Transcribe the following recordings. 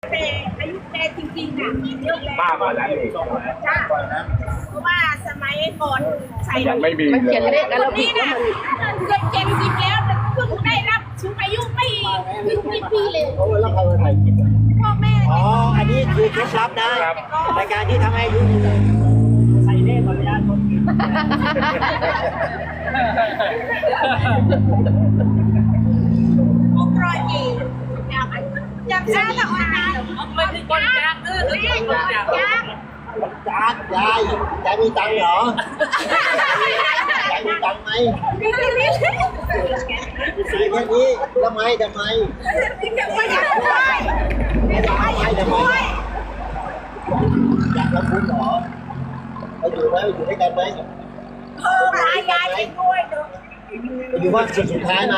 แต่อายุแกจริงๆอะเยอะแล้วมากกว่านั้นอีกจ้าเพราะว่าสมัยก่อนใส่ยังไม่มีมันเลเขียนเลขยกันแล้วนี่นะเกือบเจ็ดสิบแล้วแต่เพิ่งได้รับสูงอายุไม่ถึงสิบปีเลยแล้วใครมาถ่ายคลิปอะพ่อแม่อ๋อ อันนี้คือเคล็ดลับนะในการที่ทำให้อายุใส่เลขบัตรประชาชนพ จำได้หรอวะนะไม่ถึงคนจ้างเออเรียกจ้างจ้าดยายยายมีตังค์เหรอยายมีตังค์ไหมนี่นี่ใส่แค่นี้ทำไมทำไมไม่อยากได้ไม่ได้ให้ทำไมอยากรับคุณเหรอไปอยู่ไหมไปอยู่ด้วยกันไหมเออรายยายไปด้วยเนาะไปอยู่บ้าสุดสุดท้ายไหม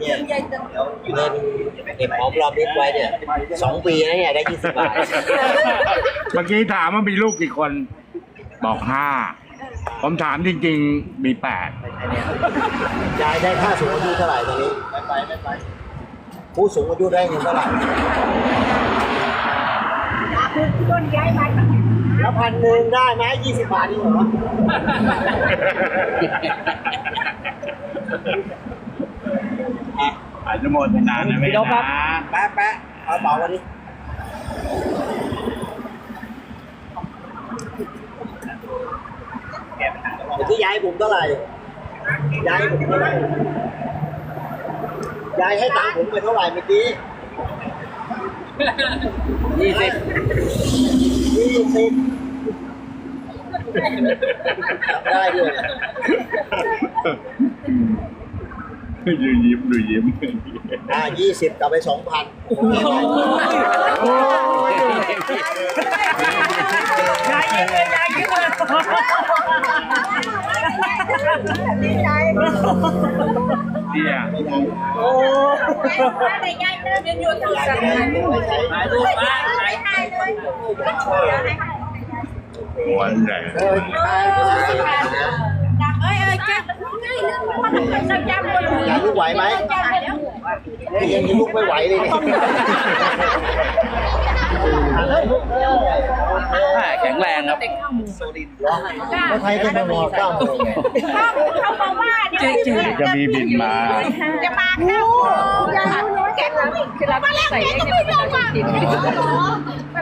เนี่ยเดี๋ยวเงินเก็บหอมรอมริบไว้เนี่ยสองปีนะเนี่ยได้ยี่สิบบาทเมื่อกี้ถามว่ามีลูกกี่คน บอกห้าผมถามจริง ๆ มีแปดยายได้ค่าสูงอายุเท่าไหร่ตอนนี้ไม่ไปไม่ไปผู้สูงอายุได้เงินเท่าไหร่คือโดนย้ายมา แล้วพันหนึ่งได้ไหมยี่สิบบาทนี่เหรออนุโมทนานะแม่นะแปะแปะเอาเป๋ามาดิเมื่อกี้ยายผมเท่าไหร่ยายให้ผมเท่าไหร่ยายให้ตังค์ผมไปเท่าไหร่เมื่อกี้ยี่สิบยี่สิบ ได้ด้วยนะดูยิ้มดูยิ้มอ่ายี่สิบกลับไปสองพันยายยืมเลยยายยืมเลยดีใจเนี่ยโอ้แต่ยายเดินอยู่ตรงยายนั้จะได้นไม่ใช้ถ่ายรูปมาถ่ายถ่ายเลยหั วใหญ่เออใช่ไม่ใช่นะดังเอ้ยเอ้ยแกง่ายเรื่องมันเป็นประจำเลยยายลูกไหวไหมนี่ยังลุกไม่ไหวเลยเนี่ยแข็งแรงครับแล้วใครจะมานอนเก้าโมงไงเขาเขาบอกว่าเดี๋ยวจะมีบินมา จะมาเก้าโมงยายรู้แกก็ไม่คือเราใส่ได้ไม่ลงอะ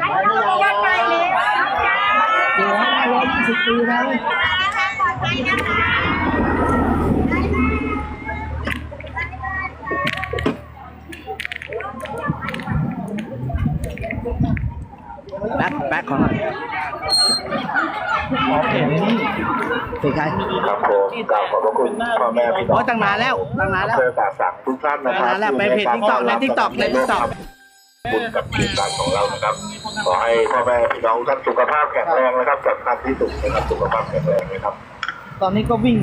เราไปเลย เดี๋ยวร้อยยี่สิบปีนะปลอดภัยนะคะแบ็คแบ็คของหน่อยเป็นใครครับผมกราบขอบพระคุณพ่อแม่พี่น้องโอ้ตั้งนานแล้วตั้งนานแล้วเพื่อสาสั่งทุกท่านนะครับตั้งนานแล้วไปเพจ TikTok ใน TikTok ใน TikTok บุญกับทีมงานของเรานะครับ ขอให้พ่อแม่พี่น้องท่านสุขภาพแข็งแรงนะครับสำคัญที่สุดนะครับสุขภาพแข็งแรงนะครับ ตอนนี้ก็วิ่ง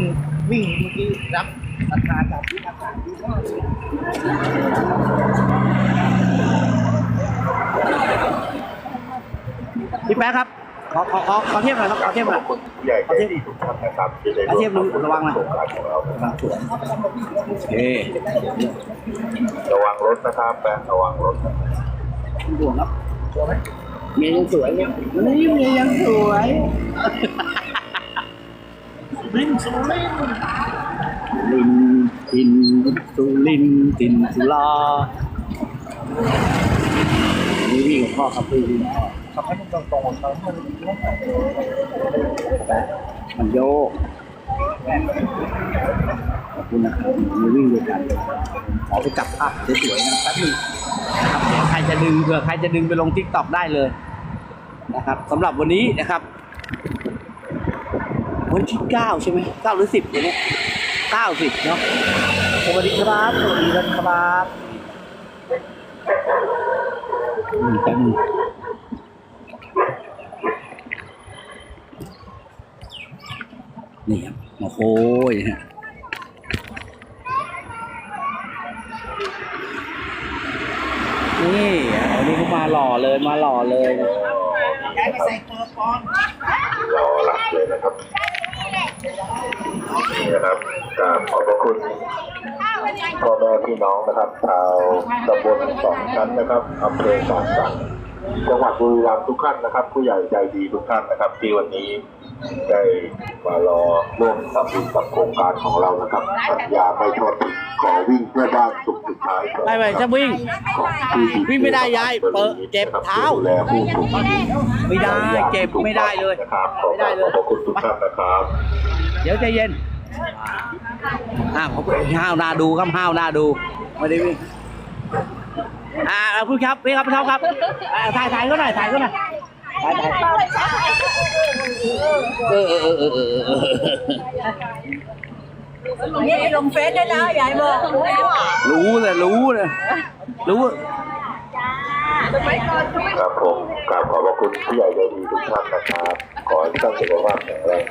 วิ่งเมื่อกี้รับราคาจากที่ราคาพี่แป๊ะครับ ขอขอขอขอเทียบหน่อยครับขอเทียบหน่อยขอบคุณผู้ใหญ่ใจดีทุกท่านนะครับที่ได้ขอเทียบดูระวังนะโครงการของเรานะครับเอ๊ะระวังรถนะครับแปะระวังรถนะครับ ห่วงครับเมียยังสวยเนี่ยนี่เมียยังสวยลินสุรินลินทินสุรินทินสุลานี่วิ่งกับพ่อครับพี่วิ่งกับพ่อทำให้มันตรงๆเขามันมันโยก ขอบคุณนะครับมีวิ่งด้วยกัน ขอไปจับภาพสวยๆนะแป๊บนึงนะครับเดี๋ยวใครจะดึงเผื่อใครจะดึงไปลงทิกตอกได้เลยนะครับสำหรับวันนี้นะครับวันที่เก้าใช่ไหมเก้าหรือสิบวันนี้เก้าสิบเนาะสวัสดีครับ สวัสดีครับอืมแป๊บนึง นี่ครับโอ้โหฮะนี่วันนี้เขามาหล่อเลยมาหล่อเลยยายไปใส่เกลือนรอรับเลยนะครับนี่แหละนี่นะครับกราบขอบพระคุณพ่อแม่พี่น้องนะครับชาวตำบลสองชั้นนะครับอำเภอสามสันจังหวัดบุรีรัมย์ทุกท่านนะครับ ผู้ใหญ่ใจดีทุกท่านนะครับที่วันนี้ ได้มารอร่วมทำบุญกับโครงการของเรานะครับสัญญาไม่ทอดทิ้งขอวิ่งเพื่อบ้านสุขสุดท้ายของไม่ไม่จะวิ่ง ของที่ดีวิ่งไม่ได้ยายเปิดเจ็บเท้า ดูแลผู้สูงอายุไม่ได้เจ็บไม่ได้เลย นะครับขอไม่ได้เลย ขอบพระคุณทุกท่านนะครับ เดี๋ยวใจเย็นอ่าผมห้าวหน้าดูครับห้าวหน้าดู ไม่ได้วิ่ง อ่าเอาพูดครับพี่ครับพี่ท็อปครับอ่าถ่ายถ่ายก็หน่อยถ่ายก็หน่อยถ่ายถ่าย เออเออเออเออเออเออนี่ลงเฟซได้แล้วยายบอกแล้วอะรู้เลยรู้เลยรู้ครับผมกราบขอบพระคุณผู้ใหญ่ใจดีทุกท่านนะครับ ขอให้ท่านสุขภาพแข็งแรง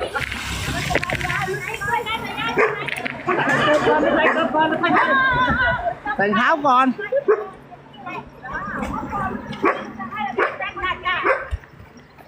แต่งเท้าก่อน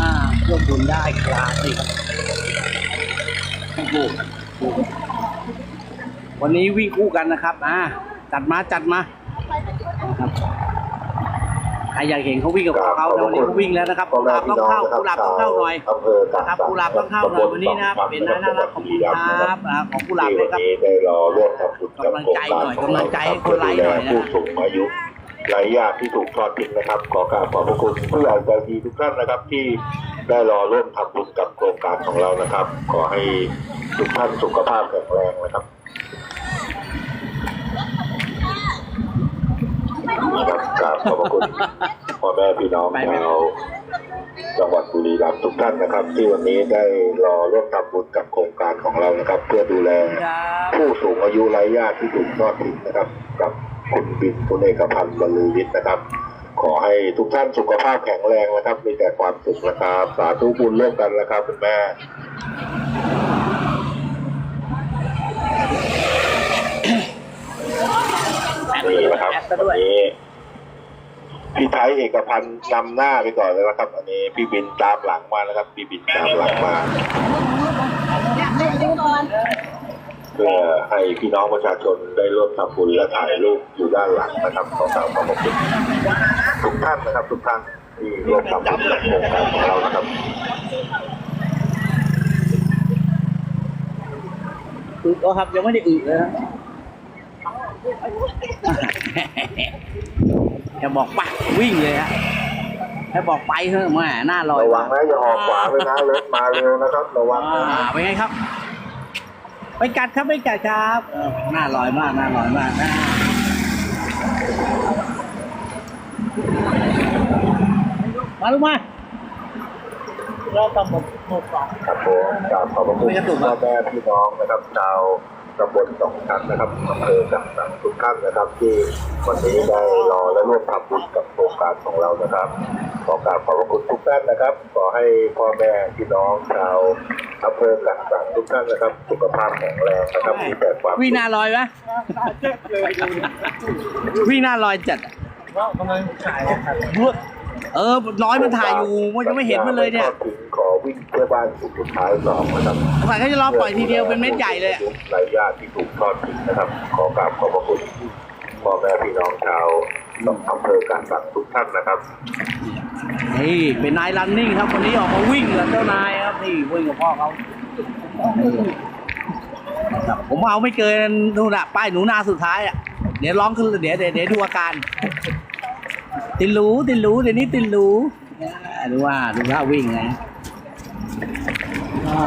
อ่าร่วมบุญได้ครับนี่ครับโอ้โหวั นนี้วิ่งคู่กันนะครับอ่าจัดมาจัดมาครับใครอยากเห็นเขาวิ่งกับพวกเขานะวันนี้เขาวิ่งแล้วนะครับพ่อกุหแม่ลาบต้พี่องน้องเข้านะครับกุหลาบต้องเข้าหน่อยอำเภอตากครับสักุหลาบต้องเข้าหน่อยวันนี้นะครับเป็นน่ารักขอบคุณครับอ่าของกุหลาบที่เลวัยนครับนี้ได้รอร่วมทำบุญกับกำลังโครงใจการหน่อยของเรากำลังใจให้รับคนไร้หน่อยนะผู้สูงอายุไร้ญาติที่ถูกทอดทิ้งนะครับ ขอกราบขอบพระคุณผู้ใหญ่ใจดีทุกท่านนะครับ ที่ได้รอร่วมทำบุญกับโครงการของเรานะครับ ขอให้ทุกท่านสุขภาพแข็งแรงนะครับ ครับกราบขอบพระคุณพ่อแม่พี่น้องชาวจังหวัดบุรีรัมย์ทุกท่านนะครับ ที่วันนี้ได้รอร่วมทำบุญกับโครงการของเรานะครับ เพื่อดูแล ผู้สูงอายุไร้ญาติที่ถูกทอดทิ้งนะครับ กับคุณบินคุณเอกพันธ์บรรลือฤทธิ์นะครับ ขอให้ทุกท่านสุขภาพแข็งแรงนะครับ มีแต่ความสุขนะครับสาธุบุญร่วมกันนะครับคุณแม่นี่นะครับวันนี้ พี่ไทยเอกพันธ์นำหน้าไปก่อนเลยนะครับ อันนี้พี่บินตามหลังมานะครับ พี่บินตามหลังมาเพื่อให้พี่น้องประชาชนได้ร่วมทำบุญและถ่ายรูปอยู่ด้านหลังนะครับขอกราบขอบคุณทุกท่านนะครับ ทุกท่านที่ร่วมทำบุญกับโครงการของเรานะครับอึก็ครับยังไม่ได้อึเลยนะ แค่บอกไปวิ่งเลยฮะแค่บอกไปเถอะแม่หน้าลอยระวังนะอย่าออกขวาไปนะรถมาเร็วนะครับระวังอ่านะเป็นไงครับ ไปกัดครับไปกัดครับเออหน้าลอยมากหน้าลอยมากนะมาลูกมาเราต้องหมดหมดก่อนครับผมกราบขอบพระคุณไม่กระตุกพ่อะอแม่พี่น้องนะครับชาว ตำบลสองชั้นนะครับอำเภอจังหวัดทุกท่านนะครับ ที่วันนี้ได้รอและร่วมทำบุญกับโครงการของเรานะครับขอกราบขอบพระคุณทุกท่านนะครับ ขอให้พ่อแม่พี่น้องชาวอำเภอจังหวัดทุกท่านนะครับ สุขภาพแข็งแรงนะครับมีแต่ความสุขวิ่งหน้าลอยไหมวิ่งหน้าลอยจัดอะ เออร้อยมันถ่ายอยู่มันยังไม่เห็นมันเลยเนี่ยถึงขอวิ่งเพื่อบ้านสุดสุดท้ายสองนะครับฝ่ายเขาจะรอปล่อยทีเดียวเป็นเม็ดใหญ่เลยอะรายญาติที่ถูกทอดทิ้งนะครับ ขอกราบขอบพระคุณพ่อแม่พี่น้องชาวอำเภอการสังทุกท่านนะครับนี่เป็นนายรันนิ่งครับวันนี้ออกมาวิ่งกับเจ้านายครับนี่วิ่งกับพ่อเขาครับผมเอาไม่เกินนู่นอะป้ายหนูนาสุดท้ายอะเดี๋ยวร้องขึ้นเดี๋ยวเดี๋ยวเดี๋ยวดูอาการ ตินหรูตินหรูเดี๋ยวนี้ตินหรูอ่าดูว่าดูท่าวิ่งไงอ่า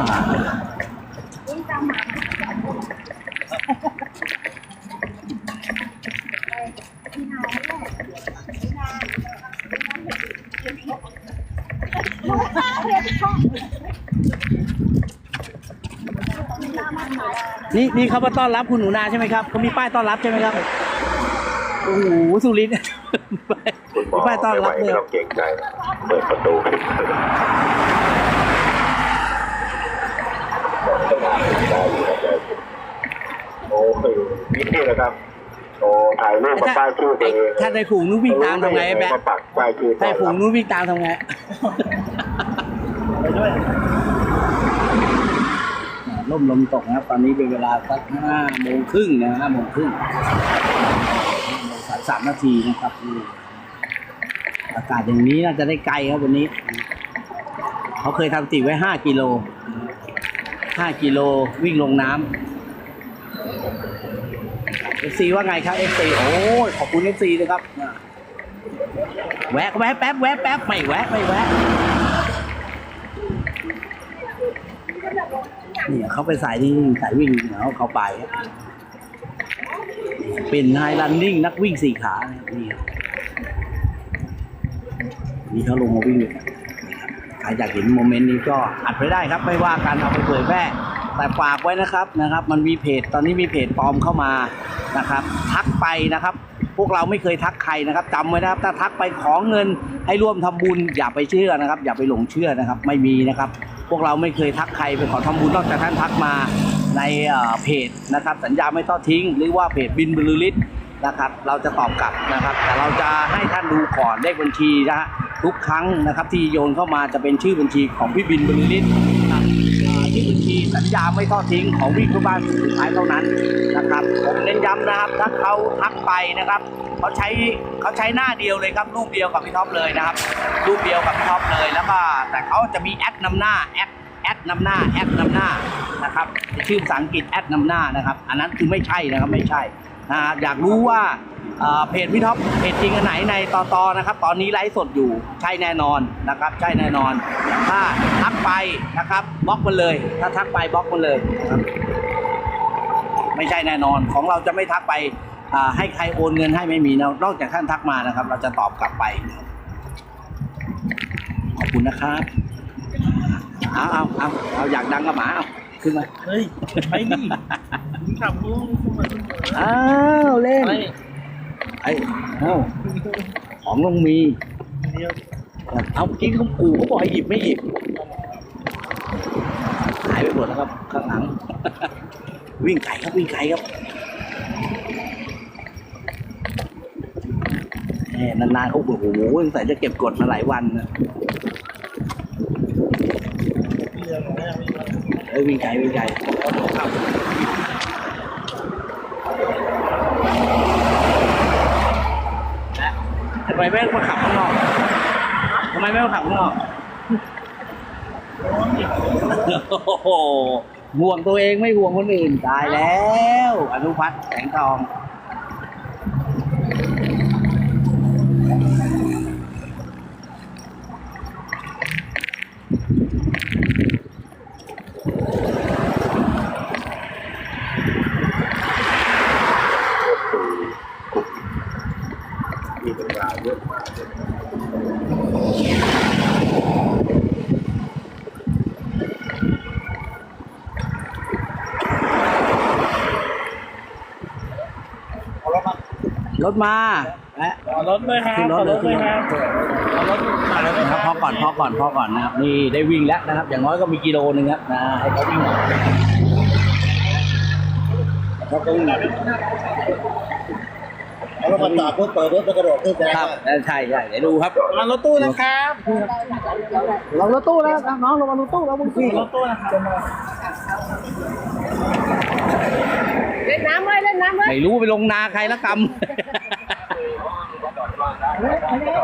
นี่นี่เขามาต้อนรับคุณหนูนาใช่ไหมครับเขามีป้ายต้อนรับใช่ไหมครับ โอ้โหสุรินทร์คุณหมมีอ ป้ายต้อนไม่ไหวรับเลไม่ยต้องเกรงใจเปิดประตูขึ้นมาได้อยู่ครับได้อยู่โอ้ยนี่นะครับโอ้ถ่ายรูปมาป้ายชื่อตัวเองถ้าในฝูงนู้นวิ่งตามทำไงไอ้แบ๊กมาปักป้ายชื่อถ้าในฝูงนู้นวิ่งตามทำไงล่มลมตกนะครับ ตอนนี้เป็นเวลาสักห้าโมงครึ่งนะห้าโมงครึ่งสามสามนาทีนะครับ อากาศอย่างนี้น่าจะได้ไกลครับวันนี้ เขาเคยทำติไว้ห้ากิโลห้ากิโลวิ่งลงน้ำเอฟซีว่าไงครับเอฟซีโอ้ยขอบคุณเอฟซีนะครับแวะแวะแป๊บแวะแป๊บไม่แวะไม่แวะเนี่ยเขาไปสายนี่สายวิ่งเนาะเขาไป เป็นไฮรันนิ่งนักวิ่งสี่ขานะครับนี่ครับ นี่เขาลงมาวิ่งเลยใครอยากเห็นโมเมนต์นี้ก็อัดไว้ได้ครับไม่ว่ากันเอาไปเผยแพร่แต่ฝากไว้นะครับนะครับ มันมีเพจตอนนี้มีเพจปลอมเข้ามานะครับ ทักไปนะครับ พวกเราไม่เคยทักใครนะครับจำไว้นะครับถ้าทักไปขอเงินให้ร่วมทำบุญอย่าไปเชื่อนะครับ อย่าไปหลงเชื่อนะครับ ไม่มีนะครับ พวกเราไม่เคยทักใครไปขอทำบุญนอกจากท่านทักมาในเอ่อเพจนะครับ สัญญาไม่ทอดทิ้ง หรือว่าเพจบินบรรลือฤทธิ์นะครับ เราจะตอบกลับนะครับ แต่เราจะให้ท่านดูก่อนเลขบัญชีนะฮะ ทุกครั้งนะครับ ที่โยนเข้ามาจะเป็นชื่อบัญชีของพี่บินบรรลือฤทธิ์นะครับอ่าที่บัญชีสัญญาไม่ทอดทิ้งของวิ่งเพื่อบ้านสุดท้ายเท่านั้นนะครับ ผมเน้นย้ำนะครับ ถ้าเขาทักไปนะครับเขาใช้เขาใช้หน้าเดียวเลยครับรูปเดียวกับพี่ท็อปเลยนะครับ รูปเดียวกับพี่ท็อปเลยแล้วก็แต่เขาจะมีแอดนำหน้าแอดแอดนำหน้าแอดนำหน้านะครับชื่อภาษาอังกฤษแอดนำหน้านะครับ อันนั้นคือไม่ใช่นะครับไม่ใช่นะฮะอยากรู้ว่า เอ่อเพจพี่ท็อปเพจจริงอันไหนในตอตอนะครับ ตอนนี้ไลฟ์สดอยู่ใช่แน่นอนนะครับ ใช่แน่นอน ถ้าทักไปนะครับบล็อกมันเลย ถ้าทักไปบล็อกมันเลยนะครับไม่ใช่แน่นอนของเราจะไม่ทักไปอ่าให้ใครโอนเงินให้ไม่มีนะนอกจากท่านทักมานะครับ เราจะตอบกลับไปนะครับขอบคุณนะครับเอาเอาเอาเอาอยากดังกับหมาเอาขึ้นมาเฮ้ยไปนี่ขับลูกอ้าวเล่น ไอ้เอ้าของต้องมีเอาเมื่อกี้เขาขู่เขาบอกให้หยิบไม่หยิบหายไปหมดแล้วครับ ข้างหลัง วิ่งไกลครับวิ่งไกลครับแหมนานๆเขาโอ้โหตั้งแต่จะเก็บกดมาหลายวันนะเอ้ยวิ่งไกลวิ่งไกลครับทำ ไมไม่มาขับข้างนอกทำไมไม่มาขับข้างนอกโอ้โหห่วงตัวเองไม่ห่วงคนอื่นตายแล้ว อนุพัฒน์แสงทอง มีปัญญาเยอะมาก ร ถมาและเอารถด้วยครับขึ้นรถเอาเลรยถด้วยครับเอารถมาแล้วด้วยนะคครัรับบพอก่อนพอก่อนพอก่อนนะครับนี่ได้วิ่งแล้วนะครับ อย่างน้อยก็มีกิโลหนึ่งครับนะให้เขาวิ่งเขาก็วิ่งเอารถมาจอดปุ๊บเปิดรถแล้วกระโดดขึ้นไปครับเออใช่ใช่เดี๋ยวดูครับมารถตู้นะครับลงรถตู้แล้วน้องลงมารถตู้แล้วมึงสิรถตู้นะครับ เล่นน้ำเลยเล่นน้ำเลยไม่รู้ไปลงนาใครละกรรม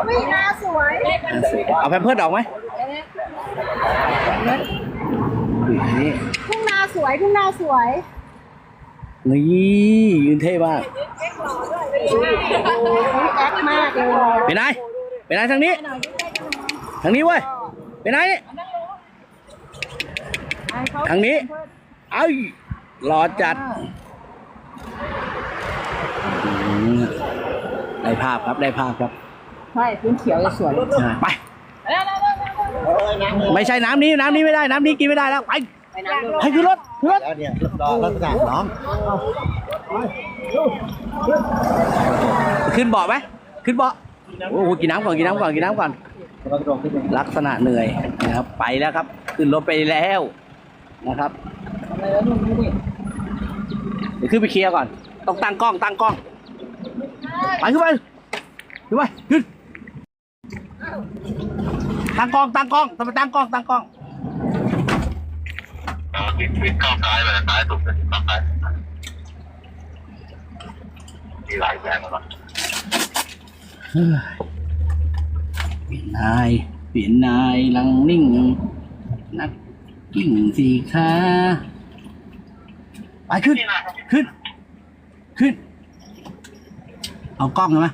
วิ่งนาสวยเอาแพมเพิร์ดออกไหมนี่ทุ่งนาสวยทุ่งนาสวยนี่ยืนเท่มากแอคมากเลยไปไหนไปไหนทางนี้ ทางนี้เว้ยไปไหนทางนี้ เอ้ยรอจัดอืม ได้ภาพครับได้ภาพครับใช่พื้นเขียวจะสวยอะไป ไม่ใช่น้ำนี้น้ำนี้ไม่ได้น้ำนี้กินไม่ได้แล้วไปไปน้ำให้ขึ้นรถแล้วเนี่ยรอลักษณะน้องขึ้นเบาะไหมขึ้นเบาะโอ้โหกินน้ำก่อนกินน้ำก่อนกินน้ำก่อนลักษณะเหนื่อยนะครับ ไปแล้วครับ ขึ้นรถไปแล้วนะครับเดี๋ยวขึ้นไปเคลียร์ก่อน ต้องตั้งกล้องตั้งกล้อง ไปขึ้นไปขึ้นไปขึ้นตั้งกล้องตั้งกล้องต้องไปตั้งกล้องตั้งกล้องวิ่งเข้าซ้ายไปซ้ายสุดเลยเข้าซ้ายมีหลายแสนแล้วเปลี่ยนนายเปลี่ยนนายลังนิ่ง นักกิ่งสีขาไปขึ้น ขึ้น ขึ้น เอากล้องใช่ไหม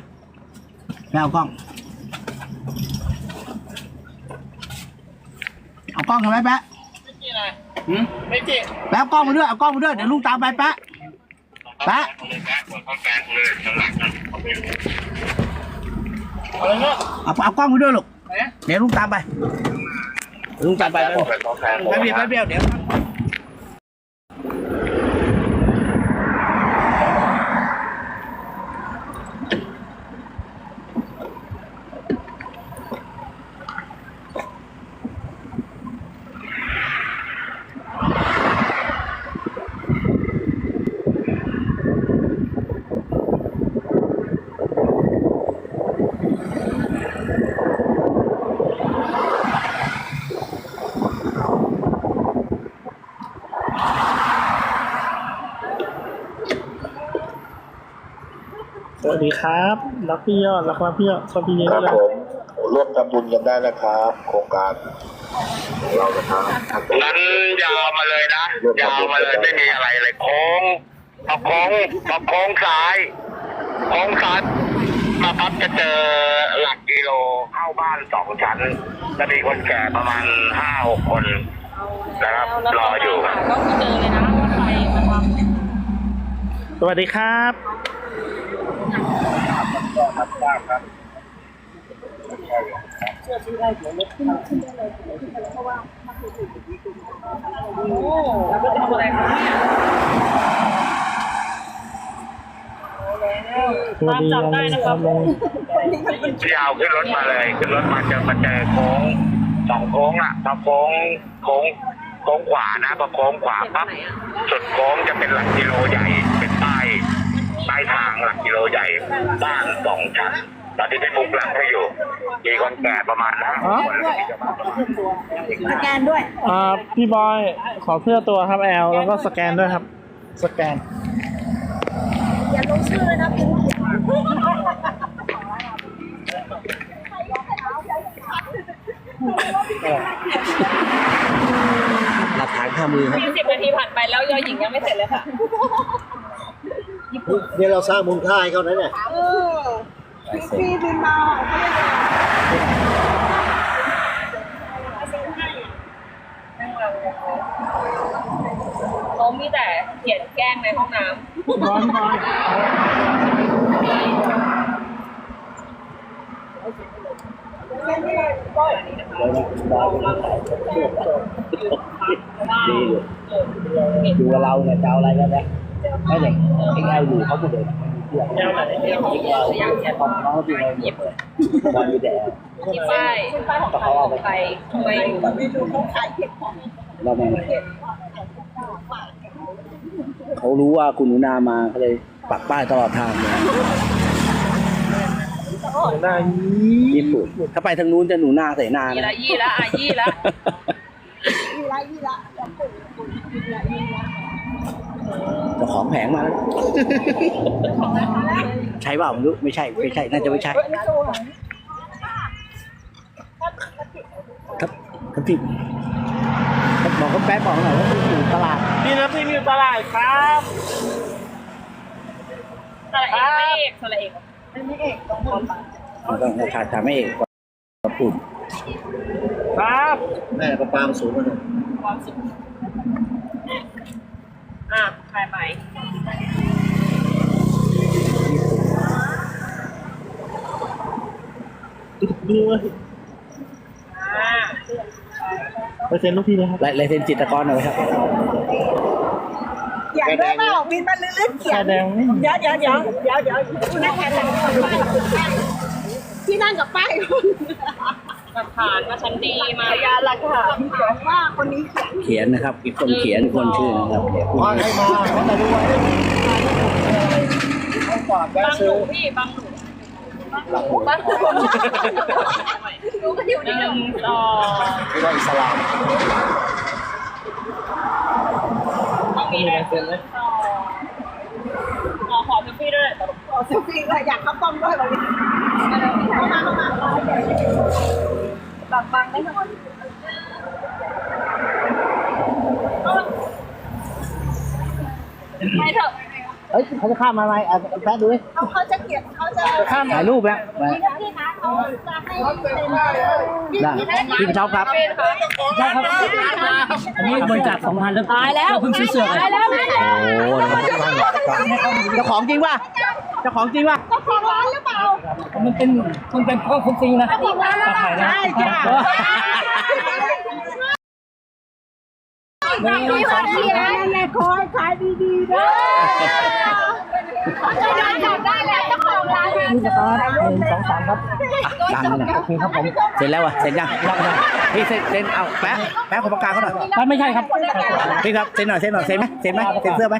ไม่เอากล้อง เอากล้องใช่ไหมแปะหืมแปะเอากล้องมาด้วย เอากล้องมาด้วย เดี๋ยวลุงตามไปแปะแปะเอาเอากล้องมาด้วยลูกเดี๋ยวลุงตามไปเดี๋ยวลุงตามไปไปไปเบียดไปเบียดเดี๋ยว ครับรักพี่ยอดรักรักพี่ยอดชอบพี่เยอะครับเลยผมร่วมทำบุญกันได้นะครับ โครงการของเรานะครับนั้นยาวมาเลยนะยาวมาเลยไม่มีอะไรเลยโค้งเอาโค้งเอาโค้งซ้ายโค้งซ้ายมาปั๊บจะเจอหลักกิโลเข้าบ้านสองชั้นจะมีคนแก่ประมาณห้าหกคนนะครับรออยู่ครับ ก็คือเจอเลยนะว่าใครมาทำ สวัสดีครับ โอ้แล้วก็ทำอะไรครับเนี่ยสวัสดีตามจับได้นะครับลุงยาวขึ้นรถมาเลยขึ้นรถมาจะมาเจอโค้งสองโค้งอะพอโค้งโค้งโค้งขวานะพอโค้งขวาปั๊บสุดโค้งจะเป็นหลักกิโลใหญ่เป็น ป้ายป้ายทางหลักกิโลใหญ่บ้านสองชั้นตอนนี้ได้มุกหลังให้อยู่มีคนแก่ประมาณห้าหกคนแล้วมีจะมาสแกนด้วยอ่าพี่บอยขอเสื้อตัวครับแอลแล้วก็สแกนด้วยครับ สแกนอย่าลงชื่อเลยนะพิมพ์เขียนหลักฐานข้ามือครับมีสิบนาทีผ่านไปแล้วยอหญิงยังไม่เสร็จเลยค่ะ เนี่ยเราสร้างมูลค่าให้เขานะเนี่ย เออพี่บินมาเขาเรียกอะไรเขามีแต่เขียนแกล้งในห้องน้ำดีอยู่ดูกับเราเนี่ยจะเอาอะไรกันนะ ไม่เด็กเอ็กแอลอยู่เขาหมดเลยเอ็กแอลเอ็กแอลของน้องที่เราหมดเลยบอลอยู่แดงที่ป้ายของเขาเอาไปทำไมอยู่เราไม่เขารู้ว่าคุณหนูนามาเขาเลยปักป้ายตลอดทางเลยได้ญี่ปุ่นถ้าไปทางนู้นจะหนูนาเสนายี่นะ ละยี่ละอะยี่ละ ยี่ละยี่ละแล้วปุ่นปุ่นยี่ละยี่ละ เจ้าของแผงมาแล้วใช่เปล่าไม่รู้ไม่ใช่ไม่ใช่น่าจะไม่ใช่ไม่โตหรอครับครับพี่บอกเขาแป๊บบอกหน่อยว่าอยู่ตลาดพี่นะพี่มีตลาดครับสระเอกไม่เอกสระเอกไม่เอกต้องคนปากต้องขาดถามไม่เอกก่อนปุ่นครับแม่ประปามสูงมาหน่อยความสุข อะไปไปดูเลยอ่าไปเซ็นลูกพี่เลยครับลายลายเซ็นจิตรกรหน่อยไหมครับเขียนด้วยเปล่าบินมาลื่นๆเขียแสนดงนี่เดี๋ยวเดี๋ยวเดี๋ยวเดี๋ยวเดี๋ยวคุณนั่งแทนกับป้ายที่นั่งกับป้ายคุณ หลักฐานว่าฉันดีมาพยานหลักฐานว่าคนนี้เขียนเขียนนะครับอีกคนเขียนคนชื่อนะครับเดี๋ยวว่าให้มาเขาจะรู้ว่าบางหนูพี่บางหนูบางหนูดูกันอยู่หนึ่งสองไม่ว่าอิสลามต้องมีด้วยสองขอขอเซลฟี่ด้วยขอเซลฟี่เลยอยากเข้ากล้องด้วยวันนี้เข้ามาเข้ามา บังบังได้ไหมไปเถอะเฮ้ยเขาจะข้ามมาไหมอะแป๊บดูดิเขาเขาจะเขียนเขาจะข้ามถ่ายรูปแล้วมาที่นะเขาจะให้เป็นได้พี่ประชอบครับอันนี้บริจาคสองพันแล้วตายแล้วเพิ่งซื้อเสื้อตายแล้วโอ้เจ้าของจริงป่ะเจ้าของจริงป่ะ มันเป็นมันเป็นข้อคุ้มจริงนะเจ้าของร้านขายนะใช่ค่ะมีคนเขียนแหละคอยขายดีๆเด้อเขาจะได้จับได้แล้วเจ้าของร้านนี่สตาร์ทหนึ่งสองสามครับดังนะโอเคครับผมเสร็จแล้วอะเสร็จยังพี่เซ็นเซ็นเอาแป๊ะแป๊ะขอปากกาเขาหน่อยไม่ไม่ใช่ครับพี่ครับเซ็นหน่อยเซ็นหน่อยเซ็นไหมเซ็นไหมเซ็นเสื้อไหม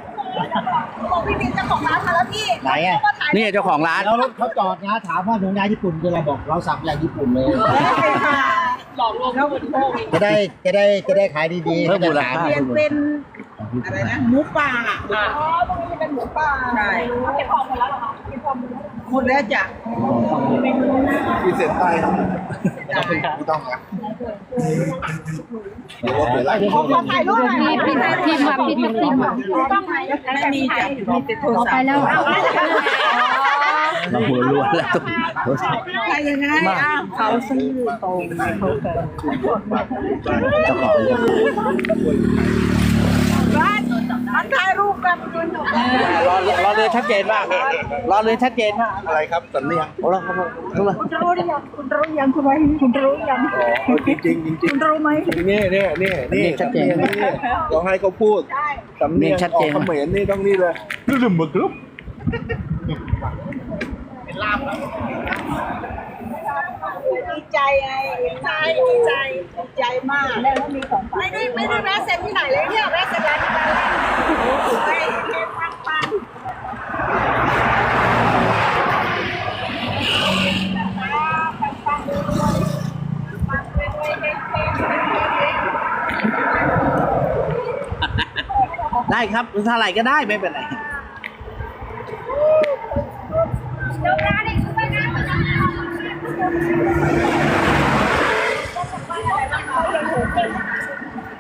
บอกพี่บินเจ้าของร้านมาแล้วพี่ไหนอะนี่เจ้าของร้าน แล้วรถเขาจอดนะถามว่าหนูยาญี่ปุ่นคือเราบอกเราสั่งยาญี่ปุ่นเลยหลอกลวงผู้บริโภคอีกจะได้จะได้จะได้ขายดีๆเพิ่มมูลค่า เปลี่ยนเป็นอะไรนะหมูป่าอ๋อตรงนี้เป็นหมูป่าใช่เก็บของหมดแล้วเหรอคะหมดแล้วจ้ะที่เซ็นใต้ครับขอบคุณครับไม่ต้องนะ ขอขอถ่ายรูปหน่อยพี่พี่มาพี่มาพี่มาต้องไหมไม่มีจ้ะมีแต่โทรศัพท์ไปแล้วมาหัวล้วนแล้วอะไรยังไงอะเขาซื้อตรงเขาแฟนเจ้าของ มันถ่ายรูปแบบรอรอเลยชัดเจนมากรอเลยชัดเจนมากอะไรครับสันเนียงโอ้โหครับรู้ไหมคุณรู้หรือยังคุณรู้ยังคุณว่าคุณรู้ยังจริงจริงจริงคุณรู้ไหมนี่นี่นี่นี่สำเนียงนี่ต้องให้เขาพูดได้สำเนียงออกเขมรนี่ต้องนี่เลยรึมบึกรึบ ดีใจไงดีใจดีใจดีใจมากแล้วมีของไม่ได้ไม่ได้แวะเซ็นที่ไหนเลยเนี่ยแวะเซ็นร้านนี้เลยไปเก็บปังปังได้ครับเท่าไหร่ก็ได้ไม่เป็นไร ไ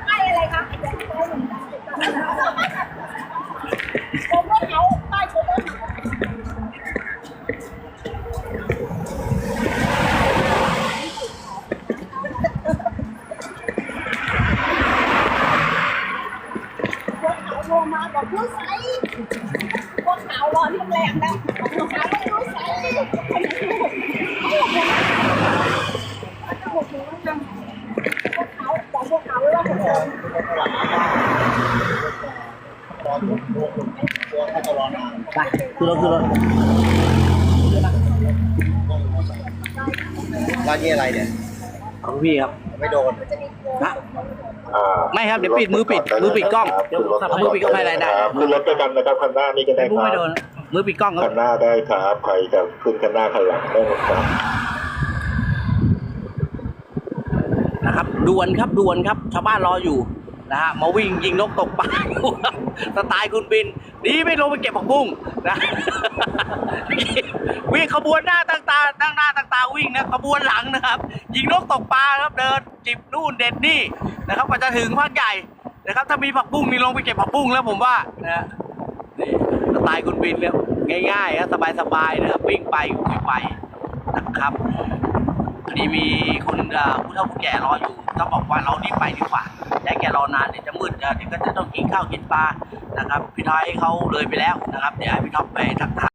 ม่อะไรคะผมว่าเขาป้ายผมว่าเขาพวกเขาโทรมาบอกรู้ไซพวกเขารอที่โรงแรมแล้วพวกเขาไม่รู้ไซพวกเขาบอกพวกเขาว่าผมเดิน ไปคือรถคือรถ ร้านนี้อะไรเนี่ย ของ พี่ครับ ไม่โดนฮะไม่ครับเดี๋ยวปิดมือปิดมือปิดกล้องครับมือปิดกล้องให้รายได้ครับขึ้นรถด้วยกันนะครับคันหน้านี่ก็ได้พูดครัไม่โดบนมือปิดกล้องคคัรับนหน้าได้ครับใครจะขึ้นคันหน้าคันหลังได้หมดครับนะครับด่วนครับด่วนครับชาวบ้านรออยู่นะฮะมาวิ่งยิงนกตกปลาอยู่ครับสไตล์คุณบิน ดีไม่ลงไปเก็บผักบุ้งนะวิ่งขบวนหน้าตั้งตาตั้งหน้าตั้งตาวิ่งนะขบวนหลังนะครับ ยิงนกตกปลาครับเดินจิบนู่นเด็ดนี่นะครับกว่าจะถึงภาคใหญ่นะครับ ถ้ามีผักบุ้งนี่ลงไปเก็บผักบุ้งแล้วผมว่านะนี่สไตล์คุณบินเนี่ยง่ายๆครับสบายๆนะครับวิ่งไปวิ่งไปนะครับ อันนี้มีคนเอ่อผู้เฒ่าผู้แก่รออยู่ ก็บอกว่าเรารีบไปดีกว่าและแกรอนานเดี๋ยวจะมืดเดี๋ยวก็จะต้องกินข้าวกินปลานะครับ พี่ท้ายเขาเลยไปแล้วนะครับ เดี๋ยวให้พี่ท็อปไปทักทาย